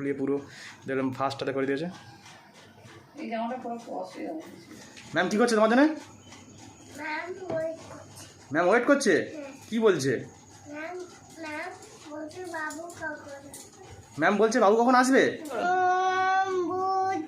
খুলিয়ে পুরো দেখলাম ফার্স্টটাতে করে দিয়েছে। ম্যাম কী করছে তোমার জন্য? ম্যাম ওয়েট করছে। ম্যাম কি বলছে? ম্যাম বলছে বাবু কখন আসবে? ওম বুধ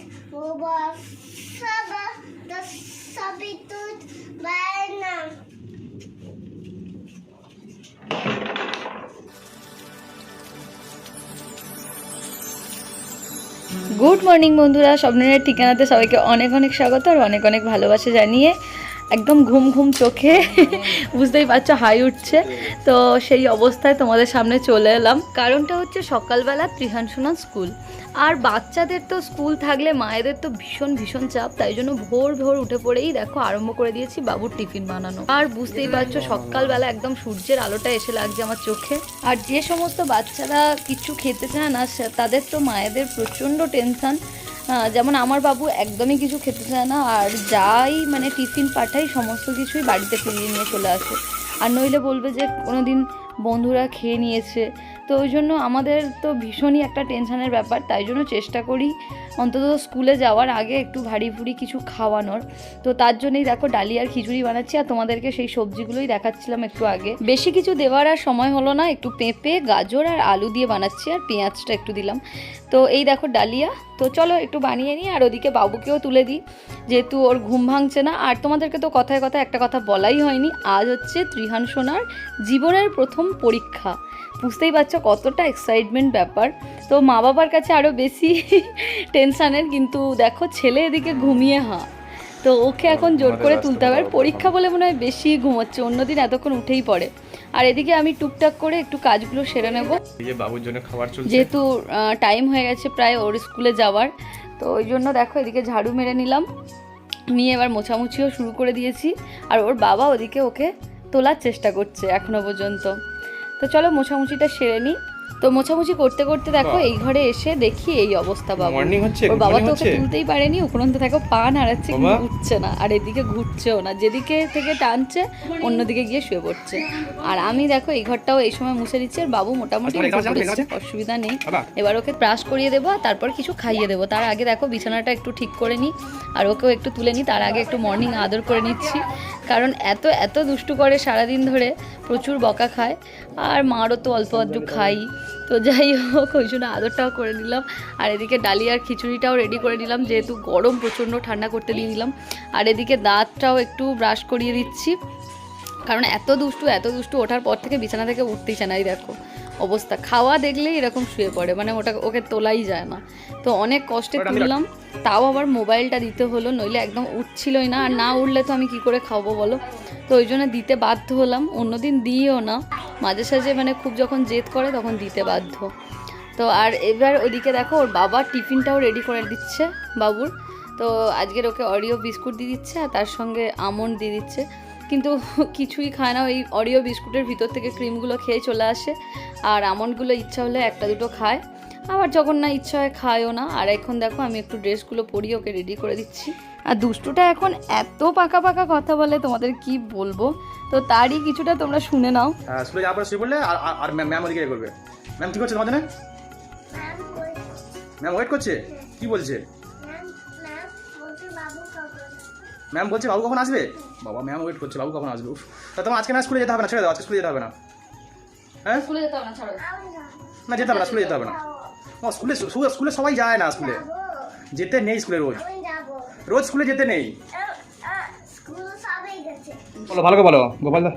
গুড মর্নিং বন্ধুরা। স্বপ্নের ঠিকানাতে সবাইকে অনেক অনেক স্বাগত আর অনেক অনেক ভালোবাসা জানিয়ে একদম ঘুম ঘুম চোখে। বুঝতেই পারছ হাই উঠছে। তো সেই অবস্থায় তোমাদের সামনে চলে এলাম। কারণটা হচ্ছে সকালবেলা ত্রিহাংসনা স্কুল। আর বাচ্চাদের তো স্কুল থাকলে মায়েদের তো ভীষণ ভীষণ চাপ। তাই জন্য ভোর ভোর উঠে পড়েই দেখো আরম্ভ করে দিয়েছি বাবুর টিফিন বানানো। আর বুঝতেই পারছ সকালবেলা একদম সূর্যের আলোটা এসে লাগছে আমার চোখে। আর যে সমস্ত বাচ্চারা কিছু খেতে চায় না তাদের তো মায়েদের প্রচণ্ড টেনশন। যেমন আমার বাবু একদমই কিছু খেতে চায় না, আর যাই মানে টিফিন পাঠাই, সমস্ত কিছুই বাড়িতে ফিরিয়ে নিয়ে চলে আসে। আর নইলে বলবে যে কোনো দিন বন্ধুরা খেয়ে নিয়েছে। তো ওই জন্য আমাদের তো ভীষণই একটা টেনশানের ব্যাপার, তাই জন্য চেষ্টা করি অন্তত স্কুলে যাওয়ার আগে একটু ভারী ভুড়ি কিছু খাওয়ানোর। তো তার জন্যই দেখো ডালি আর খিচুড়ি বানাচ্ছি, আর তোমাদেরকে সেই সবজিগুলোই দেখাচ্ছিলাম একটু আগে। বেশি কিছু দেওয়ার আর সময় হলো না, একটু পেঁপে, গাজর আর আলু দিয়ে বানাচ্ছি, আর পেঁয়াজটা একটু দিলাম। তো এই দেখো ডালিয়া। তো চলো একটু বানিয়ে নিই আর ওদিকে বাবুকেও তুলে দিই। যেহেতু ওর ঘুম ভাঙছে না আর তোমাদেরকে তো কথায় কথায় একটা কথা বলাই হয়নি আজ হচ্ছে ত্রিহান সোনার জীবনের প্রথম পরীক্ষা। বুঝতেই পারছ কতটা এক্সাইটমেন্ট ব্যাপার। তো মা বাবার কাছে আরও বেশি টেনশানের কিন্তু দেখো ছেলে এদিকে ঘুমিয়ে হাঁ। তো ওকে এখন জোর করে তুলতে হবে। আর পরীক্ষা বলে মনে হয় বেশি ঘুমোচ্ছে অন্যদিন এতক্ষণ উঠেই পড়ে। আর এদিকে আমি টুকটাক করে একটু কাজগুলো সেরে নেব। এই যে বাবুর জন্য খাবার চলছে। যেহেতু টাইম হয়ে গেছে প্রায় ওর স্কুলে যাওয়ার তো ওই জন্য দেখো এদিকে ঝাড়ু মেরে নিলাম। নিয়ে এবার মোছামুছিও শুরু করে দিয়েছি। আর ওর বাবা ওদিকে ওকে তোলার চেষ্টা করছে এখনও পর্যন্ত। তো চলো মোছামুছিটা সেরে নিই। তো মোছামুছি করতে করতে দেখো এই ঘরে এসে দেখি এই অবস্থা বাবু। মর্নিং হচ্ছে ওর বাবা তো ওকে তুলতেই পারেনি উপরন্ত দেখো পা নাড়াচ্ছে কিন্তু উঠছে না আর এদিকে ঘুরছেও না যেদিকে থেকে টানছে অন্যদিকে গিয়ে শুয়ে পড়ছে। আর আমি দেখো এই ঘরটাও এই সময় মুছে দিচ্ছি আর বাবু মোটামুটি পড়েছে, অসুবিধা নেই। এবার ওকে ব্রাশ করিয়ে দেবো আর তারপর কিছু খাইয়ে দেবো। তার আগে দেখো বিছানাটা একটু ঠিক করে নিই আর ওকেও একটু তুলে নিই তার আগে একটু মর্নিং আদর করে নিচ্ছি। কারণ এত এত দুষ্টু করে সারাদিন ধরে প্রচুর বকা খায়। আর মারও তো অল্প আধটু খাই। তো যাই হোক, ওই জন্য আদরটাও করে নিলাম। আর এদিকে ডালিয়ার খিচুড়িটাও রেডি করে নিলাম, যেহেতু গরম প্রচণ্ড ঠান্ডা করতে দিয়ে দিলাম। আর এদিকে দাঁতটাও একটু ব্রাশ করিয়ে দিচ্ছি। কারণ এত দুষ্টু এত দুষ্টু ওঠার পর থেকে বিছানা থেকে উঠতেই চেনাই দেখো। অবস্থা। খাওয়া দেখলেই এরকম শুয়ে পড়ে মানে ওটা ওকে তোলাই যায় না। তো অনেক কষ্টে তুললাম তাও আবার মোবাইলটা দিতে হলো নইলে একদম উঠছিলই না আর না উঠলে তো আমি কি করে খাব বলো? তো ওই জন্য দিতে বাধ্য হলাম অন্যদিন দিইও না। মাঝে সাঝে মানে খুব যখন জেদ করে তখন দিতে বাধ্য। তো আর এবার ওদিকে দেখো ওর বাবা টিফিনটাও রেডি করে দিচ্ছে বাবুর। তো আজকের ওকে অরিও বিস্কুট দিয়ে দিচ্ছে আর তার সঙ্গে আমন্ড দিয়ে দিচ্ছে। কিন্তু কিছুই খায় না ওই অরিও বিস্কুটের ভিতর থেকে ক্রিমগুলো খেয়ে চলে আসে। আর আমন্ডগুলো ইচ্ছা হলে একটা দুটো খায়। আবার যখন না ইচ্ছা হয় খায়ও না। আর এখন দেখো আমি একটু ড্রেসগুলো পরিয়ে ওকে রেডি করে দিচ্ছি। আর দুষ্টুটা এখন এত পাকা পাকা কথা বলে তোমাদের কি বলব? তো তারই কিছুটা তোমরা শুনে নাও। স্কুলে যাওয়ার পর শুয়ে পড়লে আর আর- আর ম্যাম ওদিকে করবে ম্যাম কি করছে তোমার জন্য ম্যাম ওয়েট করছে। ম্যাম ওয়েট করছে? কি বলছে? ম্যাম বলছে বাবু কখন আসবে? বাবা ম্যাম ওয়েট করছে বাবু কখন আসবে? উফ। তা তোমার আজকে না স্কুলে যেতে হবে না? ছেড়ে দাও আজকে স্কুলে যেতে হবে না। হ্যাঁ? স্কুলে যেতে হবে না ছাড়ো। না যেতে হবে না স্কুলে যেতে হবে না। ও স্কুলে স্কুলে স্কুলে সবাই যায় না স্কুলে যেতে নেই স্কুলে রোজ। আমি যাব। রোজ স্কুলে যেতে নেই। স্কুল সবাই গেছে। বলো ভালো করে বলো গোপাল দা।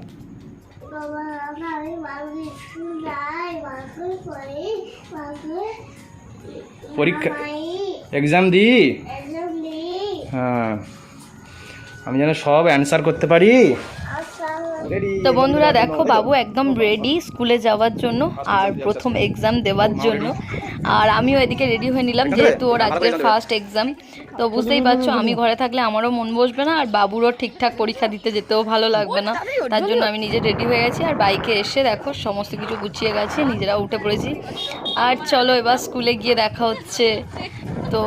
পরীক্ষা এক্সাম দিই। হ্যাঁ। আমি যেন সব অ্যান্সার করতে পারি? তো বন্ধুরা দেখো বাবু একদম রেডি স্কুলে যাওয়ার জন্য আর প্রথম এক্সাম দেওয়ার জন্য। আর আমিও এদিকে রেডি হয়ে নিলাম যেহেতু ওর আজকের ফার্স্ট এক্সাম তো বুঝতেই পারছ আমি ঘরে থাকলে আমারও মন বসবে না আর বাবুরও ঠিকঠাক পরীক্ষা দিতে যেতেও ভালো লাগবে না। তার জন্য আমি নিজে রেডি হয়ে গেছি আর বাইকে এসে দেখো সমস্ত কিছু গুছিয়ে গেছে নিজেরা উঠে পড়েছি। আর চলো এবার স্কুলে গিয়ে দেখা হচ্ছে। তো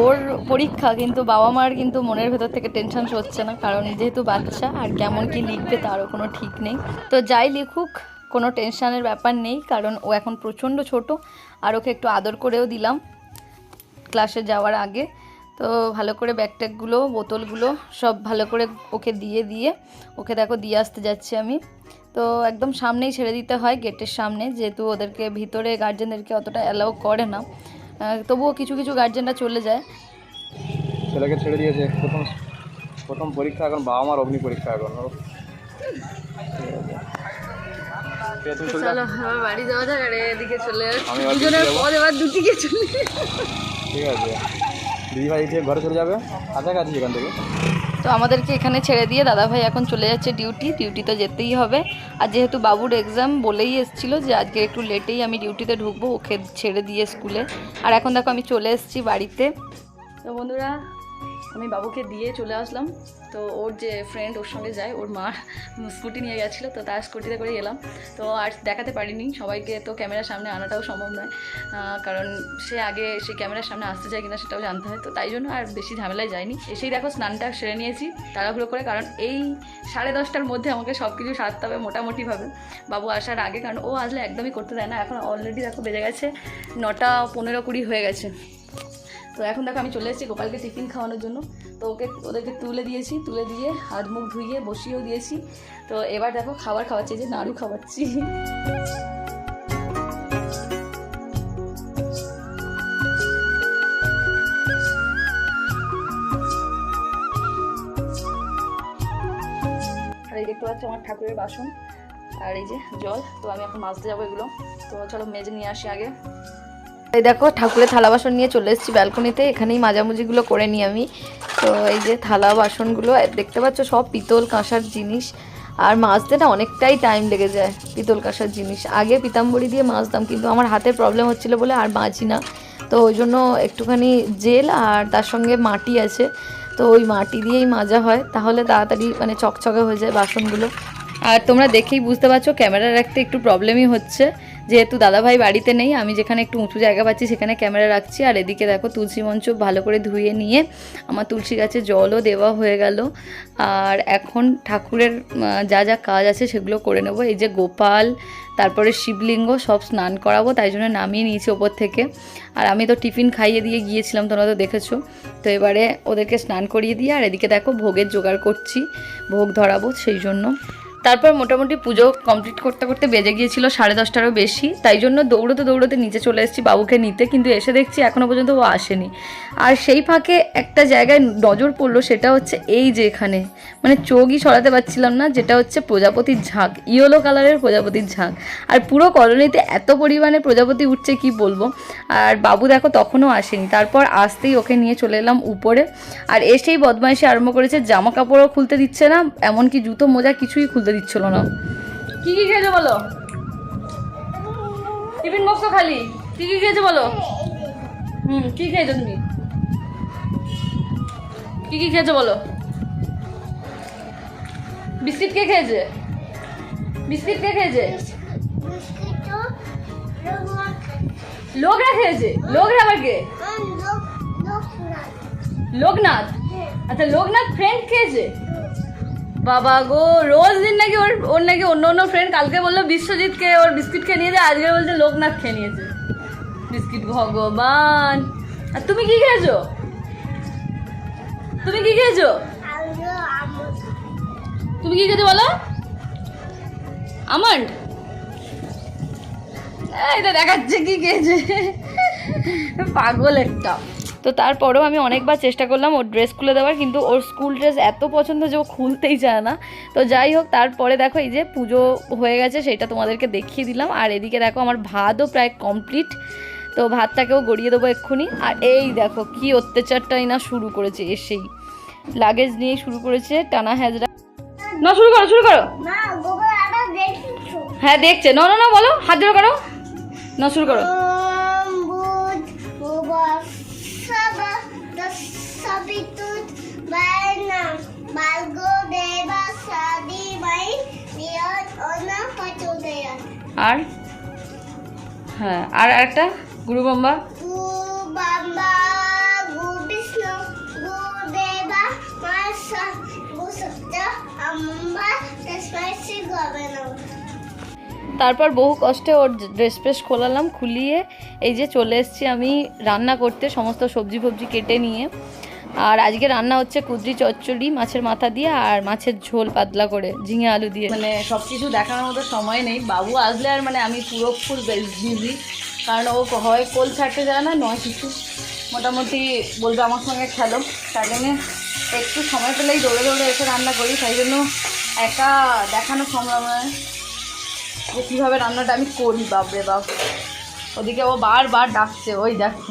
ওর পরীক্ষা কিন্তু বাবা মার কিন্তু মনের ভেতর থেকে টেনশন হচ্ছে না, কারণ যেহেতু বাচ্চা আর কেমন কি লিখবে তারও কোনো ঠিক নেই। তো যাই লিখুক, কোনো টেনশানের ব্যাপার নেই, কারণ ও এখন প্রচণ্ড ছোট, আর ওকে একটু আদর করেও দিলাম ক্লাসে যাওয়ার আগে। তো ভালো করে ব্যাগ ট্যাগগুলো বোতলগুলো সব ভালো করে ওকে দিয়ে দিয়ে, ওকে দেখো দিয়ে আসতে যাচ্ছি আমি। তো একদম সামনেই ছেড়ে দিতে হয় গেটের সামনে, যেহেতু ওদেরকে ভিতরে গার্জেনদেরকে অতটা অ্যালাউ করে না। তবুও কিছু কিছু গার্জেনরা চলে যায়। ছেলেকে ছেড়ে দিয়েছে। প্রথম প্রথম পরীক্ষা এখন বাবা মার অগ্নি পরীক্ষা এখন। ও। ঠিক আছে, তুমি চলে আমার বাড়ি যাওয়া যাক আর এদিকে চলে দুজনের যাব। এবার দুদিকে চলে ঠিক আছে। দিদিভাই ঘরে চলে যাবে? কাছাকাছি এখান থেকে। তো আমাদেরকে এখানে ছেড়ে দিয়ে দাদাভাই এখন চলে যাচ্ছে ডিউটি ডিউটি তো যেতেই হবে। আর যেহেতু বাবুর এক্সাম বলেই এসেছিল যে আজকে একটু লেটেই আমি ডিউটিতে ঢুকবো, ওকে ছেড়ে দিয়ে স্কুলে আর এখন দেখো আমি চলে এসেছি বাড়িতে। তো বন্ধুরা আমি বাবুকে দিয়ে চলে আসলাম। তো ওর যে ফ্রেন্ড ওর সঙ্গে যায়, ওর মা স্কুটি নিয়ে গেছিল, তো তার স্কুটিতে করে গেলাম তো আর দেখাতে পারিনি, সবাইকে তো ক্যামেরার সামনে আনাটাও সম্ভব নয়। কারণ সে আগে সেই ক্যামেরার সামনে আসতে চায় কিনা সেটাও জানতে হয়, তো তাই জন্য আর বেশি ঝামেলায় যায়নি। এসেই দেখো স্নানটা সেরে নিয়েছি তাড়াহুড়ো করে, কারণ এই সাড়ে দশটার মধ্যে আমাকে সব কিছু সারতে হবে মোটামুটিভাবে। বাবু আসার আগে, কারণ ও আসলে একদমই করতে দেয় না, এখন অলরেডি দেখো বেজে গেছে নটা পনেরো কুড়ি হয়ে গেছে। তো এখন দেখো আমি চলে এসেছি গোপালকে টিফিন খাওয়ানোর জন্য। তো ওকে, ওদেরকে তুলে দিয়েছি, তুলে দিয়ে হাত মুখ ধুইয়ে বসিয়েও দিয়েছি। তো এবার দেখো খাবার খাওয়াচ্ছি যে নাড়ু খাওয়াচ্ছি। আর এই দেখতে পাচ্ছ আমার ঠাকুরের বাসন, আর এই যে জল। তো আমি এখন মাজতে যাব এগুলো। তো চলো মেজে নিয়ে আসি আগে। এই দেখো, ঠাকুরের থালা বাসন নিয়ে চলে এসেছি ব্যালকনিতে। এখানেই মাজামুজিগুলো করে নিই আমি। তো এই যে থালা বাসনগুলো দেখতে পাচ্ছ সব পিতল কাঁসার জিনিস। আর মাজতে না অনেকটাই টাইম লেগে যায় পিতল কাঁসার জিনিস। আগে পিতাম্বরি দিয়ে মাজতাম, কিন্তু আমার হাতের প্রবলেম হচ্ছিল বলে আর মাজি না। তো ওই জন্য একটুখানি জেল আর তার সঙ্গে মাটি আছে। তো ওই মাটি দিয়েই মাজা হয়। তাহলে তাড়াতাড়ি মানে চকচকে হয়ে যায় বাসনগুলো। আর তোমরা দেখেই বুঝতে পারছ ক্যামেরা রাখতে একটু প্রবলেমই হচ্ছে। যেহেতু দাদাভাই বাড়িতে নেই, আমি যেখানে একটু উঁচু জায়গা পাচ্ছি সেখানে ক্যামেরা রাখছি। আর এদিকে দেখো তুলসী মঞ্চ ভালো করে ধুয়ে নিয়ে আমার তুলসী গাছে জলও দেওয়া হয়ে গেল। আর এখন ঠাকুরের যা যা কাজ আছে সেগুলো করে নেব। এই যে গোপাল, তারপরে শিবলিঙ্গ সব স্নান করাবো, তাই জন্য নামিয়ে নিয়েছি ওপর থেকে। আর আমি তো টিফিন খাইয়ে দিয়ে গিয়েছিলাম, তোমরা তো দেখেছ। তো এবারে ওদেরকে স্নান করিয়ে দিয়ে আর এদিকে দেখো ভোগের জোগাড় করছি, ভোগ ধরাবো সেই জন্য। তারপর মোটামুটি পুজো কমপ্লিট করতে করতে বেজে গিয়েছিল সাড়ে দশটারও বেশি। তাই জন্য দৌড়তে দৌড়তে নিচে চলে এসেছি বাবুকে নিতে, কিন্তু এসে দেখছি এখনও পর্যন্ত ও আসেনি। আর সেই ফাঁকে একটা জায়গায় নজর পড়ল সেটা হচ্ছে এই যে এখানে। মানে চোখই সরাতে পারছিলাম না, যেটা হচ্ছে প্রজাপতির ঝাঁক, ইয়েলো কালারের প্রজাপতির ঝাঁক। আর পুরো কলোনিতে এত পরিমাণে প্রজাপতি উঠছে কি বলব? আর বাবু দেখো তখনও আসেনি। তারপর আসতেই ওকে নিয়ে চলে এলাম উপরে। আর এসেই বদমাইশি আরম্ভ করেছে। জামা কাপড়ও খুলতে দিচ্ছে না, এমনকি জুতো মোজা কিছুই খুলতে দিচ্ছিল না। কি কি খেয়েছো বলো? টিফিন বক্স তো খালি। কি কি খেয়েছো বলো? হুম কি খেয়েছো তুমি? কি কি খেয়েছো বলো? বিস্কিট কে খেয়েছে? বিস্কিট কে খেয়েছে? লোক লোকরা খেয়েছে? লোকরা আবার কে? লোক লোক না লোকনাথ? আচ্ছা লোকনাথ ফ্রেন্ড খেয়েছে? বাবা গো, রোজ দিন নাকি ওর ওর নাকি অন্য অন্য ফ্রেন্ড কালকে বলল বিশ্বজিৎকে ওর বিস্কিট খেয়ে নিয়েছে আজকে বলছে লোকনাথ খেয়ে নিয়েছে। বিস্কিট ভগবান। আর তুমি কি খেয়েছো? তুমি কি খেয়েছো? তুমি কি খেতে বলো? আমন্ড? এটা দেখাচ্ছে কি খেয়েছে। পাগল একটা। তো তারপরেও আমি অনেকবার চেষ্টা করলাম ওর ড্রেস খুলে দেওয়ার কিন্তু ওর স্কুল ড্রেস এত পছন্দ যে ও খুলতেই চায় না। তো যাই হোক তারপরে দেখো এই যে পুজো হয়ে গেছে সেটা তোমাদেরকে দেখিয়ে দিলাম। আর এদিকে দেখো আমার ভাতও প্রায় কমপ্লিট তো ভাতটাকেও গড়িয়ে দেবো এক্ষুনি। আর এই দেখো কি অত্যাচারটাই না শুরু করেছে এসেই। লাগেজ নিয়ে শুরু করেছে টানা হ্যাজরা না শুরু করো শুরু করো। হ্যাঁ দেখছে। না না না বলো হাত জোড়ো করো। না শুরু করো। আর? হ্যাঁ আর একটা? গুরু বাম্বা? তারপর বহু কষ্টে ওর ড্রেস ফ্রেস খোলালাম খুলিয়ে এই যে চলে এসেছি আমি রান্না করতে সমস্ত সবজি ফবজি কেটে নিয়ে। আর আজকে রান্না হচ্ছে কুদরি চচ্চড়ি মাছের মাথা দিয়ে আর মাছের ঝোল পাতলা করে, ঝিঙে আলু দিয়ে। মানে সব কিছু দেখানোর মতো সময় নেই। বাবু আসলে আর মানে আমি পুরো ফুল বিজি কারণ ও হয় কোল ছাড়তে যায় না, নয় কিছু মোটামুটি বলবে আমার সঙ্গে খেলো। তাই জন্যে একটু সময় পেলেই দৌড়ে দৌড়ে এসে রান্না করি। তাই জন্য একা দেখানো সম্ভব নয় যে কীভাবে রান্নাটা আমি করি। বাপরে বাপ। ওদিকে ও বারবার ডাকছে, ওই দেখো।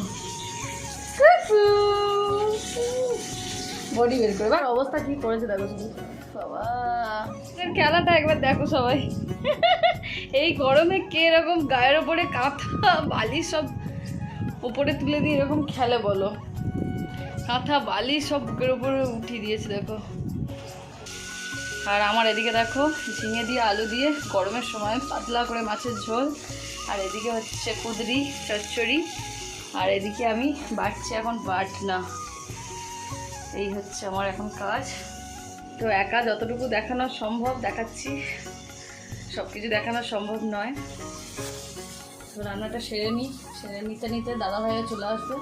বডি বের করে। এবার অবস্থা কি করেছে দেখো শুধু। বাবা। খেলাটা একবার দেখো সবাই। এই গরমে কে এরকম গায়ের ওপরে কাঁথা বালি সব উপরে তুলে দিয়ে এরকম খেলে বলো। কাঁথা বালি সব বুকের উপরে উঠিয়ে দিয়েছে দেখো। আর আমার এদিকে দেখো, ঝিঙে দিয়ে আলু দিয়ে গরমের সময় পাতলা করে মাছের ঝোল। আর এদিকে হচ্ছে কুদরি, চচ্চড়ি। আর এদিকে আমি বাটছি এখন বাটনা। এই হচ্ছে আমার এখন কাজ। তো একা যতটুকু দেখানো সম্ভব, দেখাচ্ছি। সব কিছু দেখানো সম্ভব নয়। তো রান্নাটা সেরে নিই সেরে নিতে নিতে দাদা ভাইয়া চলে আসবে।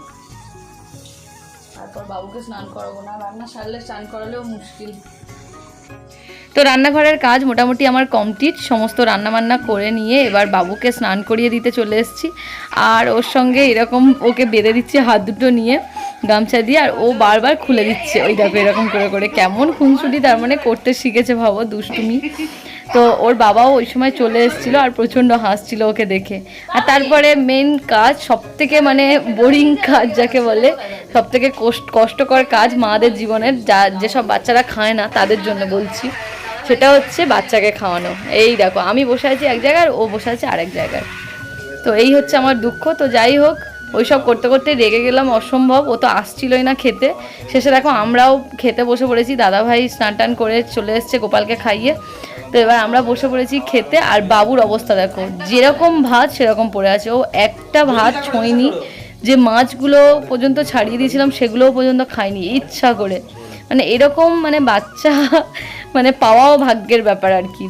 তারপর বাবুকে স্নান করাবো না। রান্না সারলে স্নান করালেও মুশকিল। তো রান্নাঘরের কাজ মোটামুটি আমার কমপ্লিট। সমস্ত রান্নাবান্না করে নিয়ে এবার বাবুকে স্নান করিয়ে দিতে চলে এসেছি। আর ওর সঙ্গে এরকম ওকে বেঁধে দিচ্ছি হাত দুটো নিয়ে। গামছা দিয়ে আর ও বারবার খুলে দিচ্ছে। ওই দেখো এরকম করে করে কেমন খুনসুটি তার মানে করতে শিখেছে ভাবো দুষ্টুমি। তো ওর বাবাও ওই সময় চলে এসেছিল আর প্রচণ্ড হাসছিল ওকে দেখে। আর তারপরে মেন কাজ সব থেকে মানে বোরিং কাজ যাকে বলে সব থেকে কষ্টকর কাজ মাদের জীবনের যা, যেসব বাচ্চারা খায় না তাদের জন্য বলছি। সেটা হচ্ছে বাচ্চাকে খাওয়ানো। এই দেখো, আমি বসে আছি এক জায়গায় ও বসে আছে আরেক জায়গায়। তো এই হচ্ছে আমার দুঃখ। তো যাই হোক ওইসব করতে করতে রেগে গেলাম, অসম্ভব। ও তো আসছিলই না খেতে। শেষে দেখো আমরাও খেতে বসে পড়েছি। দাদাভাই স্নান টান করে চলে এসছে গোপালকে খাইয়ে। তো এবার আমরা বসে পড়েছি খেতে। আর বাবুর অবস্থা দেখো, যেরকম ভাত সেরকম পড়ে আছে। ও একটা ভাত ছোঁয়নি। যে মাছগুলো পর্যন্ত ছাড়িয়ে দিয়েছিলাম, সেগুলোও পর্যন্ত খায়নি ইচ্ছা করে। মানে এরকম মানে বাচ্চা মানে পাওয়াও ভাগ্যের ব্যাপার আর কি।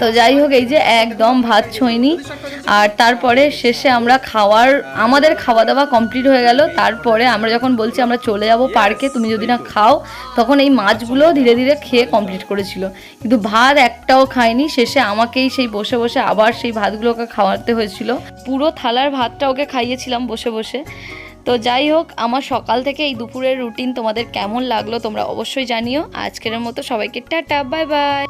তো যাই হোক, এই যে একদম ভাত ছইনি। আর তারপরে শেষে আমরা খাওয়ার, আমাদের খাওয়া দাওয়া কমপ্লিট হয়ে গেল। তারপরে আমরা যখন বলছি আমরা চলে যাব পার্কে, তুমি যদি না খাও, তখন এই মাছগুলো ধীরে ধীরে খেয়ে কমপ্লিট করেছিল। কিন্তু ভাত একটাও খায়নি শেষে আমাকেই সেই বসে বসে আবার সেই ভাতগুলোকে খাওয়াতে হয়েছিল। পুরো থালার ভাতটা ওকে খাইয়েছিলাম বসে বসে। তো যাই হোক, আমার সকাল থেকে এই দুপুরের রুটিন তোমাদের কেমন লাগল তোমরা অবশ্যই জানিও। আজকের মতো সবাইকে টাটা, বাই বাই।